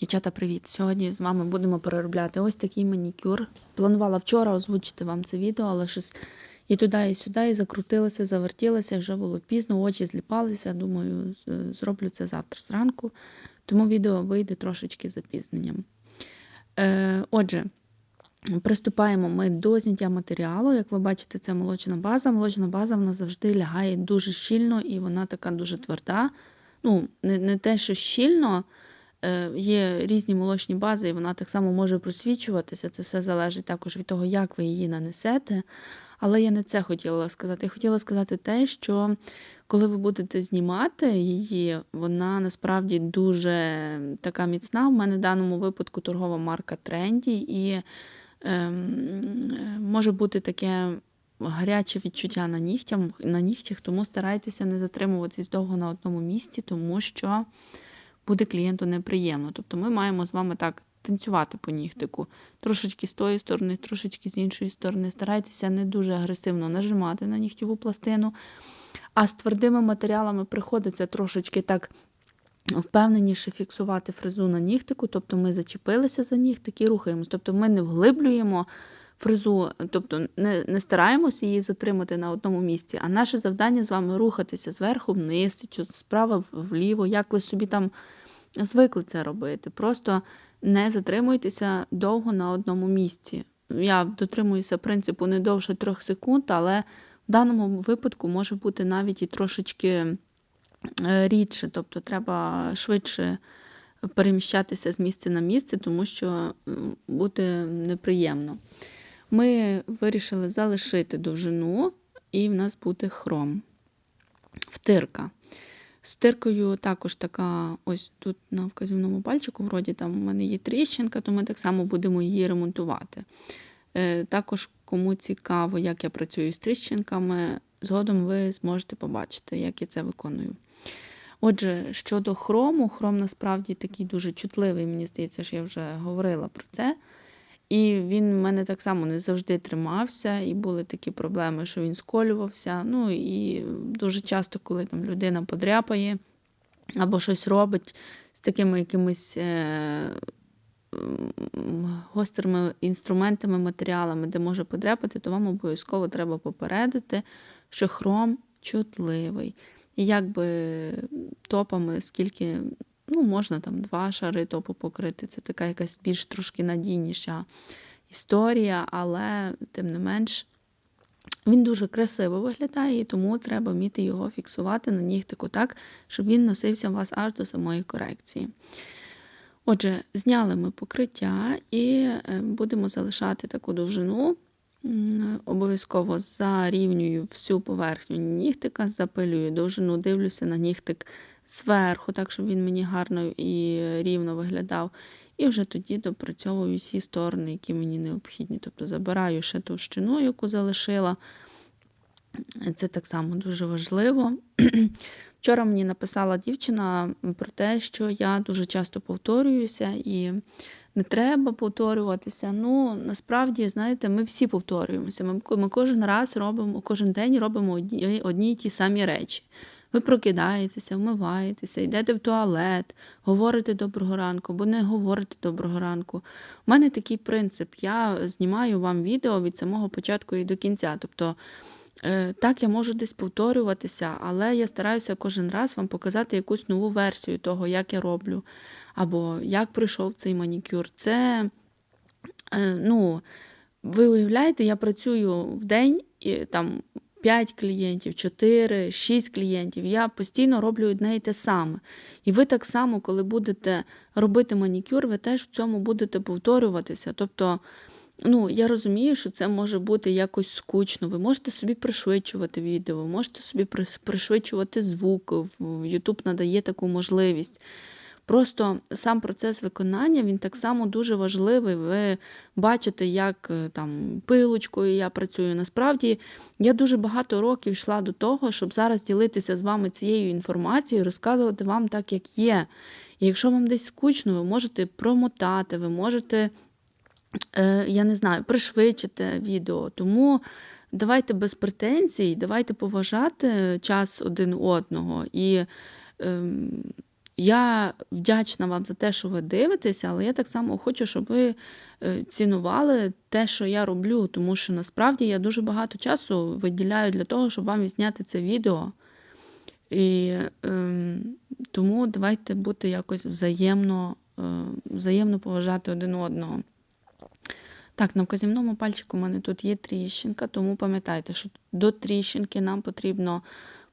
Дівчата, привіт! Сьогодні з вами будемо переробляти ось такий манікюр. Планувала вчора озвучити вам це відео, але щось і туди, і сюди, і закрутилася, завертілася, вже було пізно, очі зліпалися. Думаю, зроблю це завтра зранку. Тому відео вийде трошечки з запізненням. Е, отже, приступаємо ми до зняття матеріалу. Як ви бачите, це молочна база. Молочна база вона завжди лягає дуже щільно і вона така дуже тверда. Ну, не, не те, що щільно. Е, Є різні молочні бази, і вона так само може просвічуватися. Це все залежить також від того, як ви її нанесете. Але я не це хотіла сказати. Я хотіла сказати те, що коли ви будете знімати її, вона насправді дуже така міцна. В мене в даному випадку торгова марка Тренді, і ем, може бути таке гаряче відчуття на нігтях, на нігтях, тому старайтеся не затримуватись довго на одному місці, тому що буде клієнту неприємно. Тобто ми маємо з вами так танцювати по нігтику. Трошечки з тої сторони, трошечки з іншої сторони. Старайтеся не дуже агресивно нажимати на нігтєву пластину. А з твердими матеріалами приходиться трошечки так впевненіше фіксувати фрезу на нігтику. Тобто ми зачепилися за нігтик і рухаємось. Тобто ми не вглиблюємо фрезу, тобто не, не стараємося її затримати на одному місці, а наше завдання з вами рухатися зверху вниз, справа вліво, як ви собі там звикли це робити. Просто не затримуйтеся довго на одному місці. Я дотримуюся принципу не довше трьох секунд, але в даному випадку може бути навіть і трошечки е, рідше, тобто треба швидше переміщатися з місця на місце, тому що буде неприємно. Ми вирішили залишити довжину, і в нас буде хром. Втирка. З втиркою також така, ось тут на вказівному пальчику, вроді там у мене є тріщинка, то ми так само будемо її ремонтувати. Е, Також, кому цікаво, як я працюю з тріщинками, згодом ви зможете побачити, як я це виконую. Отже, щодо хрому, хром насправді такий дуже чутливий, мені здається, що я вже говорила про це. І він в мене так само не завжди тримався, і були такі проблеми, що він сколювався. Ну і дуже часто, коли там людина подряпає або щось робить з такими якимись е, гострими інструментами, матеріалами, де може подряпати, то вам обов'язково треба попередити, що хром чутливий. І якби топами, скільки ну, можна там два шари топу покрити. Це така якась більш трошки надійніша історія, але тим не менш. Він дуже красиво виглядає, і тому треба вміти його фіксувати на нігтику так, щоб він носився у вас аж до самої корекції. Отже, зняли ми покриття і е, будемо залишати таку довжину. Обов'язково зарівнюю всю поверхню нігтика, запилюю довжину, дивлюся на нігтик зверху, так, щоб він мені гарно і рівно виглядав. І вже тоді допрацьовую всі сторони, які мені необхідні. Тобто забираю ще товщину, яку залишила. Це так само дуже важливо. Вчора мені написала дівчина про те, що я дуже часто повторююся і не треба повторюватися. Ну, насправді, знаєте, ми всі повторюємося. Ми кожен раз робимо, кожен день робимо одні, одні й ті самі речі. Ви прокидаєтеся, вмиваєтеся, йдете в туалет, говорите доброго ранку, або не говорите доброго ранку. У мене такий принцип. Я знімаю вам відео від самого початку і до кінця. Тобто, е, так, я можу десь повторюватися, але я стараюся кожен раз вам показати якусь нову версію того, як я роблю, або як пройшов цей манікюр. Це, е, ну, ви уявляєте, я працюю в день і там 5 клієнтів, 4, 6 клієнтів. Я постійно роблю одне і те саме. І ви так само, коли будете робити манікюр, ви теж в цьому будете повторюватися. Тобто, ну, я розумію, що це може бути якось скучно. Ви можете собі пришвидшувати відео, ви можете собі пришвидшувати звук. YouTube надає таку можливість. Просто сам процес виконання він так само дуже важливий. Ви бачите, як е, там пилочкою я працюю. Насправді я дуже багато років йшла до того, щоб зараз ділитися з вами цією інформацією, розказувати вам так, як є. І якщо вам десь скучно, ви можете промотати, ви можете, е, я не знаю, пришвидшити відео. Тому давайте без претензій, давайте поважати час один одного. І ем, я вдячна вам за те, що ви дивитеся, але я так само хочу, щоб ви е, цінували те, що я роблю, тому що насправді я дуже багато часу виділяю для того, щоб вам відзняти це відео. І ем, тому давайте бути якось взаємно, е, взаємно поважати один одного. Так, на вказівному пальчику у мене тут є тріщинка, тому пам'ятайте, що до тріщинки нам потрібно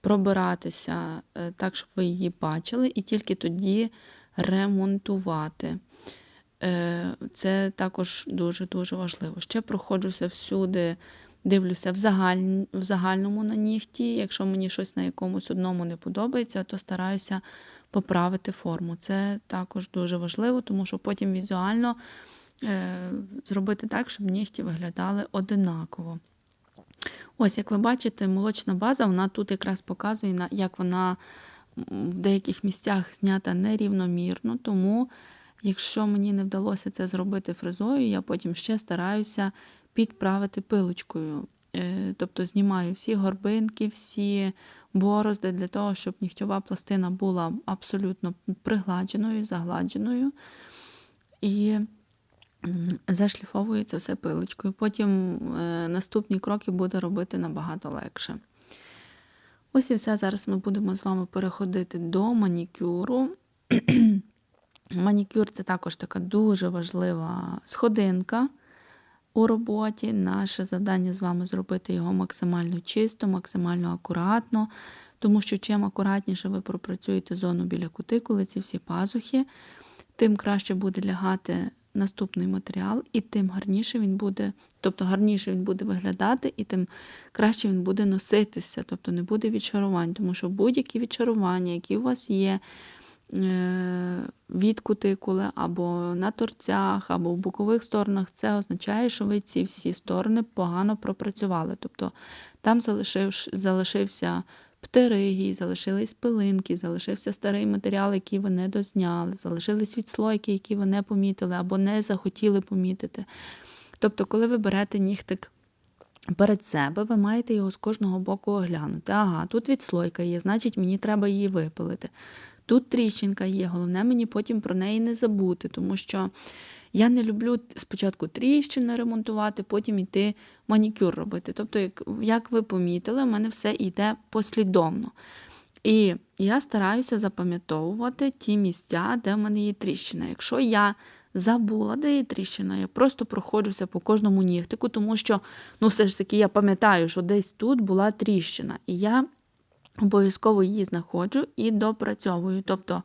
пробиратися е, так, щоб ви її бачили, і тільки тоді ремонтувати. Е, Це також дуже-дуже важливо. Ще проходжуся всюди, дивлюся в, загаль... в загальному на нігті. Якщо мені щось на якомусь одному не подобається, то стараюся поправити форму. Це також дуже важливо, тому що потім візуально е, зробити так, щоб нігті виглядали одинаково. Ось, як ви бачите, молочна база, вона тут якраз показує, як вона в деяких місцях знята нерівномірно, тому, якщо мені не вдалося це зробити фрезою, я потім ще стараюся підправити пилочкою. Е, тобто знімаю всі горбинки, всі борозди для того, щоб нігтьова пластина була абсолютно пригладженою, загладженою. І зашліфовується все пилочкою. Потім е, наступні кроки буде робити набагато легше. Ось і все. Зараз ми будемо з вами переходити до манікюру. Манікюр це також така дуже важлива сходинка у роботі. Наше завдання з вами зробити його максимально чисто, максимально акуратно, тому що чим акуратніше ви пропрацюєте зону біля кутикули, ці всі пазухи, тим краще буде лягати наступний матеріал, і тим гарніше він буде, тобто гарніше він буде виглядати, і тим краще він буде носитися, тобто не буде відчарувань, тому що будь-які відчарування, які у вас є е, від кутикули, або на торцях, або в бокових сторонах, це означає, що ви ці всі сторони погано пропрацювали. Тобто там залишився птеригій, залишились пилинки, залишився старий матеріал, який ви не дозняли, залишились відслойки, які ви не помітили або не захотіли помітити. Тобто, коли ви берете нігтик перед себе, ви маєте його з кожного боку оглянути. Ага, тут відслойка є, значить мені треба її випилити. Тут тріщинка є, головне мені потім про неї не забути, тому що я не люблю спочатку тріщини ремонтувати, потім йти манікюр робити. Тобто, як, як ви помітили, в мене все йде послідовно. І я стараюся запам'ятовувати ті місця, де в мене є тріщина. Якщо я забула, де є тріщина, я просто проходжуся по кожному нігтику, тому що, ну, все ж таки, я пам'ятаю, що десь тут була тріщина. І я обов'язково її знаходжу і допрацьовую. Тобто,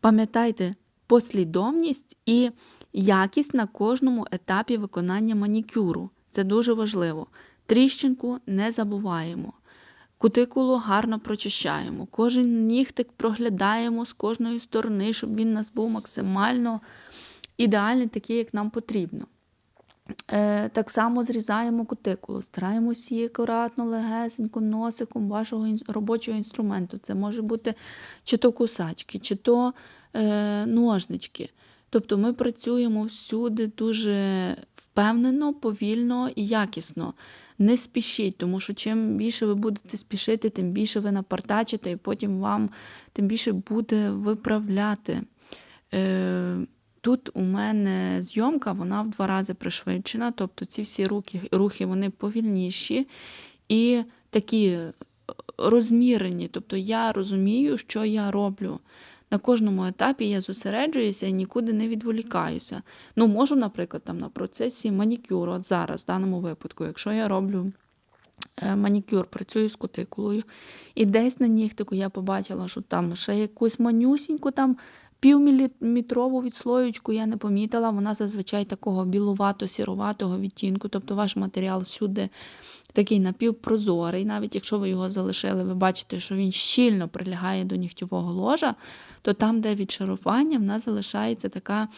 пам'ятайте послідовність і якість на кожному етапі виконання манікюру. Це дуже важливо. Тріщинку не забуваємо. Кутикулу гарно прочищаємо. Кожен нігтик проглядаємо з кожної сторони, щоб він у нас був максимально ідеальний, такий, як нам потрібно. Е, Так само зрізаємо кутикулу, стараємося її акуратно, легесенько, носиком вашого робочого інструменту. Це може бути чи то кусачки, чи то е, ножнички. Тобто ми працюємо всюди дуже впевнено, повільно і якісно. Не спішіть, тому що чим більше ви будете спішити, тим більше ви напартачите, і потім вам тим більше буде виправляти. Е, Тут у мене зйомка вона в два рази пришвидшена, тобто ці всі рухи, рухи вони повільніші і такі розмірені. Тобто я розумію, що я роблю. На кожному етапі я зосереджуюся і нікуди не відволікаюся. Ну, можу, наприклад, там на процесі манікюру, от зараз, в даному випадку, якщо я роблю е, манікюр, працюю з кутикулою, і десь на нігтику я побачила, що там ще якусь манюсіньку там Півміліметрову відслоєчку я не помітила, вона зазвичай такого білувато-сіруватого відтінку, тобто ваш матеріал всюди такий напівпрозорий. Навіть якщо ви його залишили, ви бачите, що він щільно прилягає до нігтєвого ложа, то там, де відшарування, в нас залишається така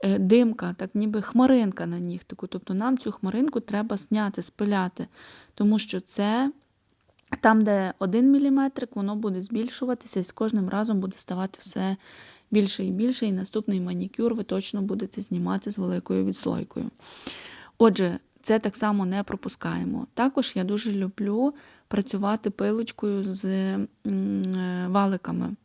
е, димка, так ніби хмаринка на нігтику. Тобто нам цю хмаринку треба зняти, спиляти, тому що це. Там, де 1 мм, воно буде збільшуватися і з кожним разом буде ставати все більше і більше, і наступний манікюр ви точно будете знімати з великою відслойкою. Отже, це так само не пропускаємо. Також я дуже люблю працювати пилочкою з валиками.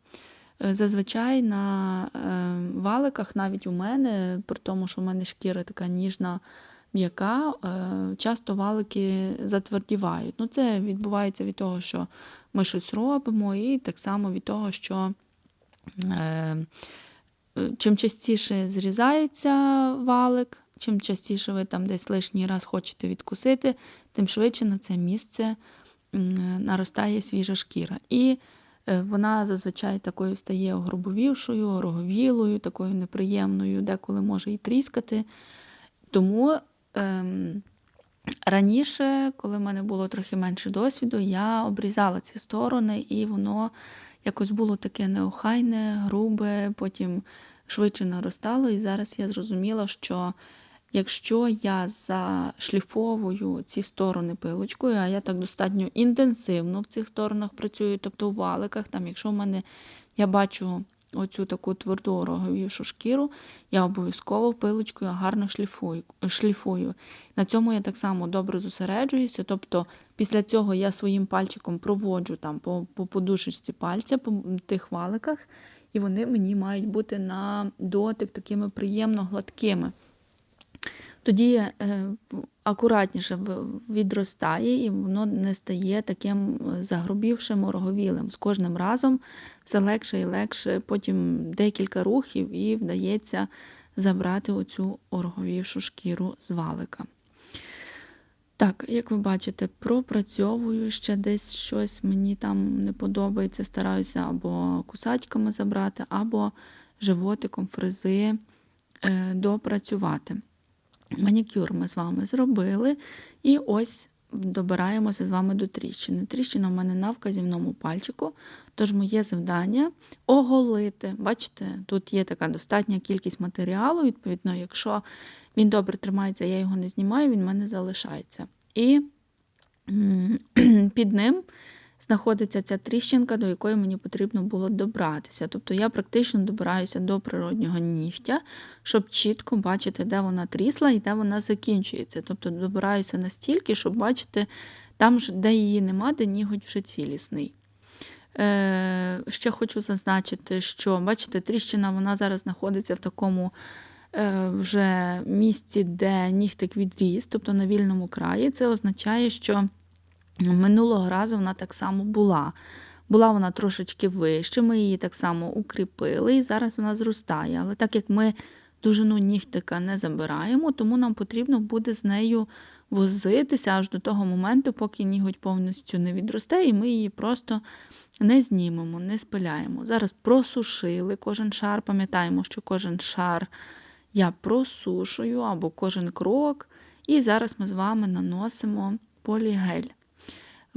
Е, Зазвичай на е, валиках, навіть у мене, при тому, що в мене шкіра така ніжна, м'яка, е, часто валики затвердівають. Ну, це відбувається від того, що ми щось робимо, і так само від того, що е, е, чим частіше зрізається валик, чим частіше ви там десь лишній раз хочете відкусити, тим швидше на це місце наростає свіжа шкіра. І е, вона зазвичай такою стає огробовівшою, роговілою, такою неприємною, деколи може і тріскати. Тому ем, раніше, коли в мене було трохи менше досвіду, я обрізала ці сторони, і воно якось було таке неохайне, грубе, потім швидше наростало. І зараз я зрозуміла, що якщо я зашліфовую ці сторони пилочкою, а я так достатньо інтенсивно в цих сторонах працюю, тобто у валиках, там, якщо в мене я бачу оцю таку тверду роговішу шкіру, я обов'язково пилочкою гарно шліфую. На цьому я так само добре зосереджуюся. Тобто після цього я своїм пальчиком проводжу там по, по подушечці пальця, по тих валиках, і вони мені мають бути на дотик такими приємно гладкими. Тоді е, акуратніше відростає і воно не стає таким е, загрубівшим, ороговілим. З кожним разом все легше і легше, потім декілька рухів і вдається забрати оцю ороговівшу шкіру з валика. Так, як ви бачите, пропрацьовую ще десь щось мені там не подобається, стараюся або кусачками забрати, або животиком фрези е, допрацювати. Манікюр ми з вами зробили, і ось добираємося з вами до тріщини. Тріщина в мене на вказівному пальчику, тож моє завдання оголити. Бачите, тут є така достатня кількість матеріалу, відповідно, якщо він добре тримається, я його не знімаю, він в мене залишається. І під ним знаходиться ця тріщинка, до якої мені потрібно було добратися. Тобто я практично добираюся до природнього нігтя, щоб чітко бачити, де вона трісла і де вона закінчується. Тобто добираюся настільки, щоб бачити там, де її нема, де ніготь вже цілісний. Е, ще хочу зазначити, що бачите, тріщина вона зараз знаходиться в такому е, вже місці, де нігтик відріс, тобто на вільному краї. Це означає, що минулого разу вона так само була. Була вона трошечки вище, ми її так само укріпили, і зараз вона зростає. Але так як ми довжину нігтика не забираємо, тому нам потрібно буде з нею возитися аж до того моменту, поки ніготь повністю не відросте, і ми її просто не знімемо, не спиляємо. Зараз просушили кожен шар, пам'ятаємо, що кожен шар я просушую або кожен крок. І зараз ми з вами наносимо полігель.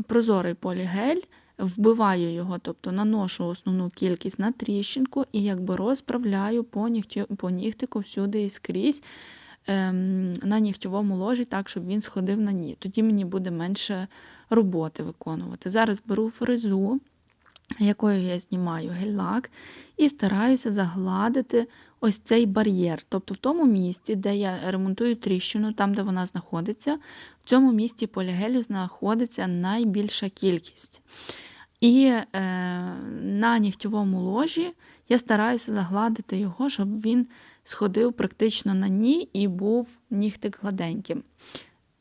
Прозорий полігель, вбиваю його, тобто наношу основну кількість на тріщинку і якби розправляю по, нігті, по нігтику всюди і скрізь ем, на нігтьовому ложі, так, щоб він сходив на ні. Тоді мені буде менше роботи виконувати. Зараз беру фрезу, якою я знімаю гель-лак, і стараюся загладити ось цей бар'єр. Тобто в тому місці, де я ремонтую тріщину, там, де вона знаходиться, в цьому місці полігелю знаходиться найбільша кількість. І е, на нігтьовому ложі я стараюся загладити його, щоб він сходив практично на ній і був нігтик гладеньким.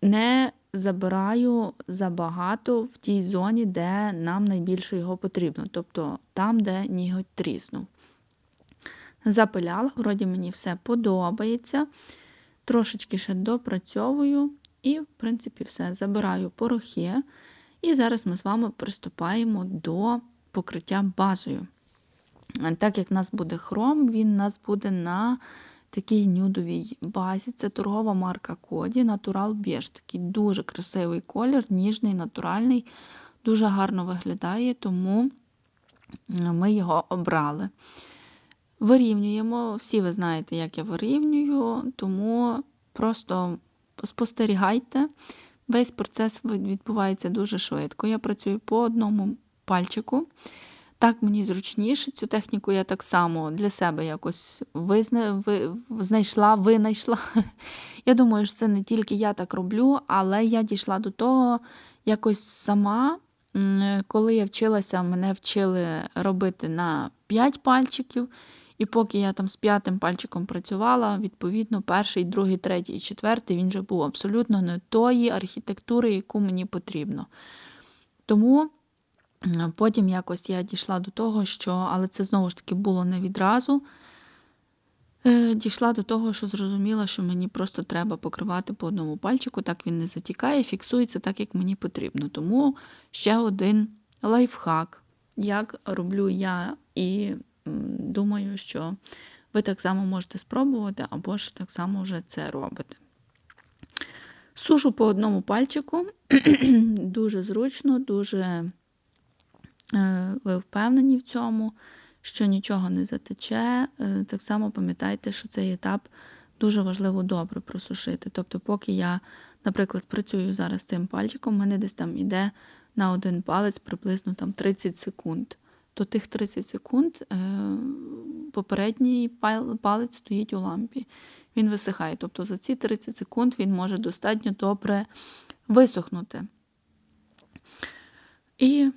Не забираю забагато в тій зоні, де нам найбільше його потрібно, тобто там, де ніготь тріснув. Запиляла, вроді мені все подобається. Трошечки ще допрацьовую, і, в принципі, все. Забираю порохи. І зараз ми з вами приступаємо до покриття базою. Так як в нас буде хром, він у нас буде на такій нюдовій базі. Це торгова марка Коді Natural Beige. Такий дуже красивий колір, ніжний, натуральний, дуже гарно виглядає, тому ми його обрали. Вирівнюємо, всі ви знаєте, як я вирівнюю, тому просто спостерігайте. Весь процес відбувається дуже швидко. Я працюю по одному пальчику. Так мені зручніше. Цю техніку я так само для себе якось визна... ви... знайшла, винайшла. Я думаю, що це не тільки я так роблю, але я дійшла до того якось сама, Коли я вчилася, мене вчили робити на 5 пальчиків. І поки я там з п'ятим пальчиком працювала, відповідно, перший, другий, третій і четвертий він вже був абсолютно не тої архітектури, яку мені потрібно. Тому потім якось я дійшла до того, що, але це знову ж таки було не відразу. Е, Дійшла до того, що зрозуміла, що мені просто треба покривати по одному пальчику, так він не затікає, фіксується так, як мені потрібно. Тому ще один лайфхак, як роблю я, і думаю, що ви так само можете спробувати, або ж так само вже це робите. Сушу по одному пальчику, дуже зручно, дуже ви впевнені в цьому, що нічого не затече. Е, Так само пам'ятайте, що цей етап дуже важливо добре просушити. Тобто, поки я, наприклад, працюю зараз цим пальчиком, в мене десь там іде на один палець приблизно там 30 секунд. То тих 30 секунд е, попередній палець стоїть у лампі. Він висихає. Тобто за ці 30 секунд він може достатньо добре висохнути. І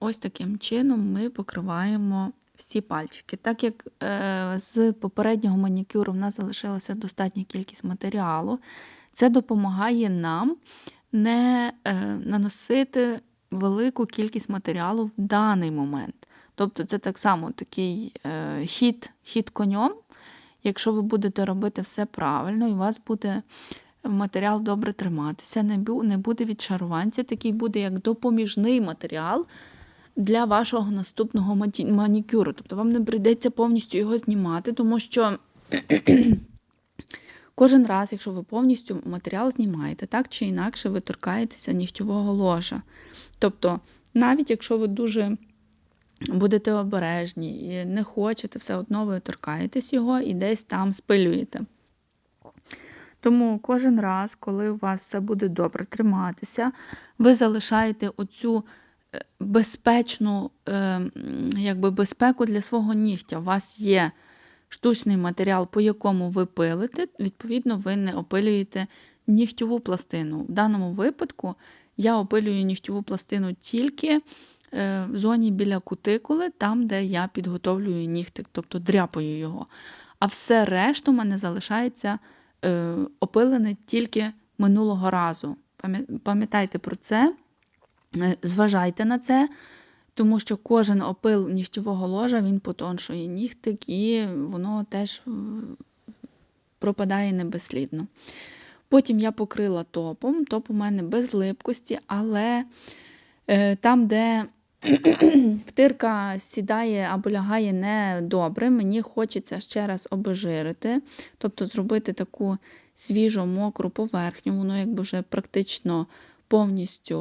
ось таким чином ми покриваємо всі пальчики. Так як е, з попереднього манікюру в нас залишилася достатня кількість матеріалу, це допомагає нам не е, наносити велику кількість матеріалу в даний момент. Тобто це так само такий е, хід, хід конем. Якщо ви будете робити все правильно, і у вас буде матеріал добре триматися, не буде відшарувань, такий буде як допоміжний матеріал для вашого наступного манікюру. Тобто вам не прийдеться повністю його знімати, тому що кожен раз, якщо ви повністю матеріал знімаєте, так чи інакше ви торкаєтеся нігтєвого ложа. Тобто, навіть якщо ви дуже будете обережні і не хочете, все одно ви торкаєтесь його і десь там спилюєте. Тому кожен раз, коли у вас все буде добре триматися, ви залишаєте оцю безпечну е, якби безпеку для свого нігтя. У вас є штучний матеріал, по якому ви пилите, відповідно, ви не опилюєте нігтєву пластину. В даному випадку я опилюю нігтєву пластину тільки е, в зоні біля кутикули, там, де я підготовлюю нігтик, тобто дряпаю його. А все решту в мене залишається е, опилене тільки минулого разу. Пам'ятайте про це, зважайте на це, тому що кожен опил нігтєвого ложа він потоншує нігтик і воно теж е, пропадає не безслідно. Потім я покрила топом. Топ у мене без липкості, але е, там, де втирка сідає або лягає недобре, мені хочеться ще раз обезжирити, тобто зробити таку свіжу мокру поверхню, воно якби вже практично повністю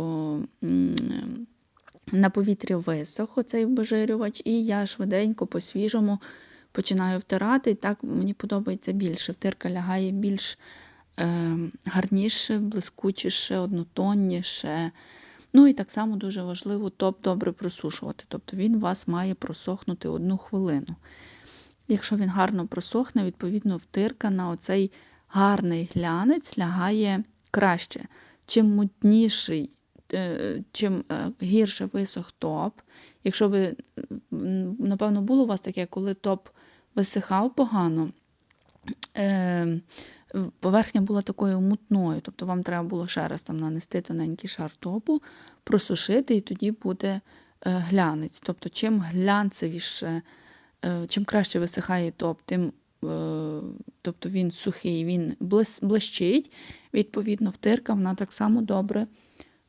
на повітрі висох оцей обезжирювач, і я швиденько по-свіжому починаю втирати. І так мені подобається більше. Втирка лягає більш е, гарніше, блискучіше, однотонніше. Ну і так само дуже важливо топ добре просушувати. Тобто він у вас має просохнути одну хвилину. Якщо він гарно просохне, відповідно втирка на оцей гарний глянець лягає краще. Чим мутніший, е, чим е, гірше висох топ. Якщо ви, напевно, було у вас таке, коли топ висихав погано, е, поверхня була такою мутною, тобто вам треба було ще раз там нанести тоненький шар топу, просушити, і тоді буде глянець. Тобто, чим глянцевіше, чим краще висихає топ, тим тобто він сухий, він блищить, відповідно, втирка вона так само добре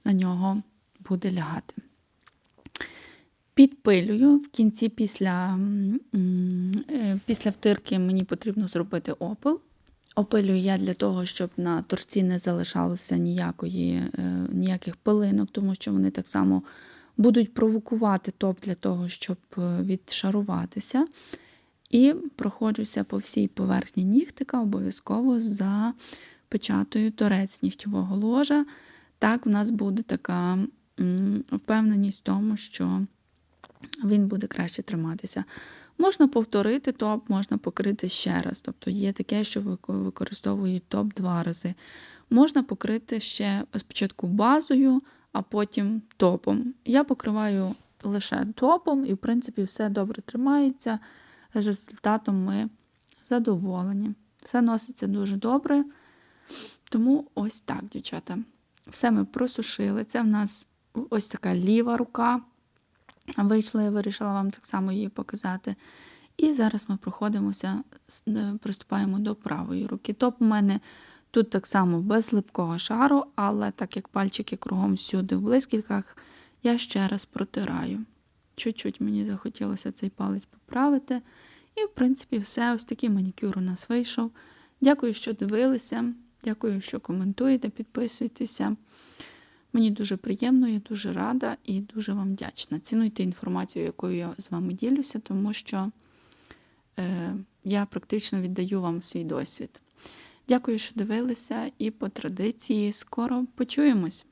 на нього буде лягати. Підпилюю в кінці після, е, після втирки мені потрібно зробити опил. Опилюю я для того, щоб на торці не залишалося ніякої, е, ніяких пилинок, тому що вони так само будуть провокувати топ для того, щоб е, відшаруватися. І проходжуся по всій поверхні нігтика, обов'язково за печатою торець нігтєвого ложа. Так, в нас буде така впевненість в тому, що він буде краще триматися. Можна повторити топ, можна покрити ще раз. Тобто є таке, що використовують топ два рази. Можна покрити ще спочатку базою, а потім топом. Я покриваю лише топом, і, в принципі, все добре тримається. Результатом ми задоволені. Все носиться дуже добре. Тому ось так, дівчата. Все ми просушили. Це в нас ось така ліва рука. Вийшла, я вирішила вам так само її показати. І зараз ми проходимося, е, приступаємо до правої руки. Топ у мене тут так само без липкого шару, але так як пальчики кругом всюди в блискітках, я ще раз протираю. Чуть-чуть мені захотілося цей палець поправити. І, в принципі, все. Ось такий манікюр у нас вийшов. Дякую, що дивилися. Дякую, що коментуєте, підписуєтеся. Мені дуже приємно, я дуже рада і дуже вам вдячна. Цінуйте інформацію, якою я з вами ділюся, тому що е, я практично віддаю вам свій досвід. Дякую, що дивилися, і по традиції скоро почуємось.